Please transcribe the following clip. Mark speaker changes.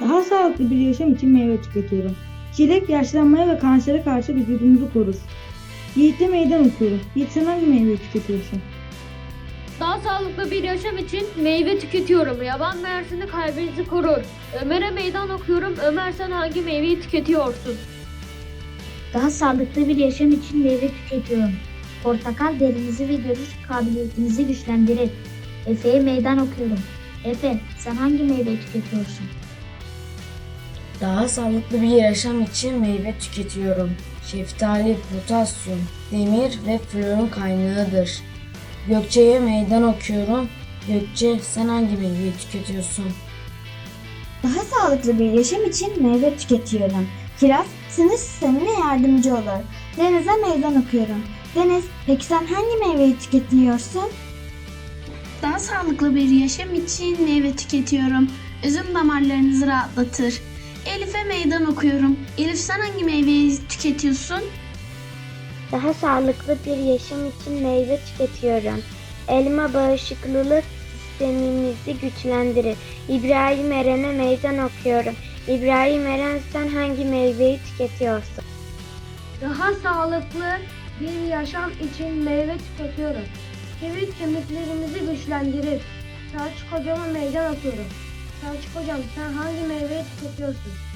Speaker 1: Daha sağlıklı bir yaşam için meyve tüketiyorum. Çilek yaşlanmaya ve kansere karşı vücudumuzu korur. Yiğit'e meydan okuyorum. Yiğit sen hangi meyveyi tüketiyorsun?
Speaker 2: Daha sağlıklı bir yaşam için meyve tüketiyorum. Yaban mersini kalbinizi korur. Ömer'e meydan okuyorum. Ömer sen hangi meyveyi tüketiyorsun?
Speaker 3: Daha sağlıklı bir yaşam için meyve tüketiyorum. Portakal derinizi ve görüş kabiliyetinizi güçlendirir. Efe'ye meydan okuyorum. Efe, sen hangi meyveyi tüketiyorsun?
Speaker 4: Daha sağlıklı bir yaşam için meyve tüketiyorum. Şeftali potasyum, demir ve florun kaynağıdır. Gökçe'ye meydan okuyorum. Gökçe sen hangi meyveyi tüketiyorsun?
Speaker 5: Daha sağlıklı bir yaşam için meyve tüketiyorum. Kiraz sinir sistemine yardımcı olur. Deniz'e meydan okuyorum. Deniz, peki sen hangi meyveyi tüketiyorsun?
Speaker 6: Daha sağlıklı bir yaşam için meyve tüketiyorum. Üzüm damarlarınızı rahatlatır. Elif'e meydan okuyorum. Elif sen hangi meyveyi tüketiyorsun?
Speaker 7: Daha sağlıklı bir yaşam için meyve tüketiyorum. Elma bağışıklılık sistemimizi güçlendirir. İbrahim Eren'e meydan okuyorum. İbrahim Eren sen hangi meyveyi tüketiyorsun?
Speaker 2: Daha sağlıklı bir yaşam için meyve tüketiyorum. Kemik kemiklerimizi güçlendirir. Selçuk hocama meydan okuyorum. Selçuk hocam sen hangi meyveyi tüketiyorsun?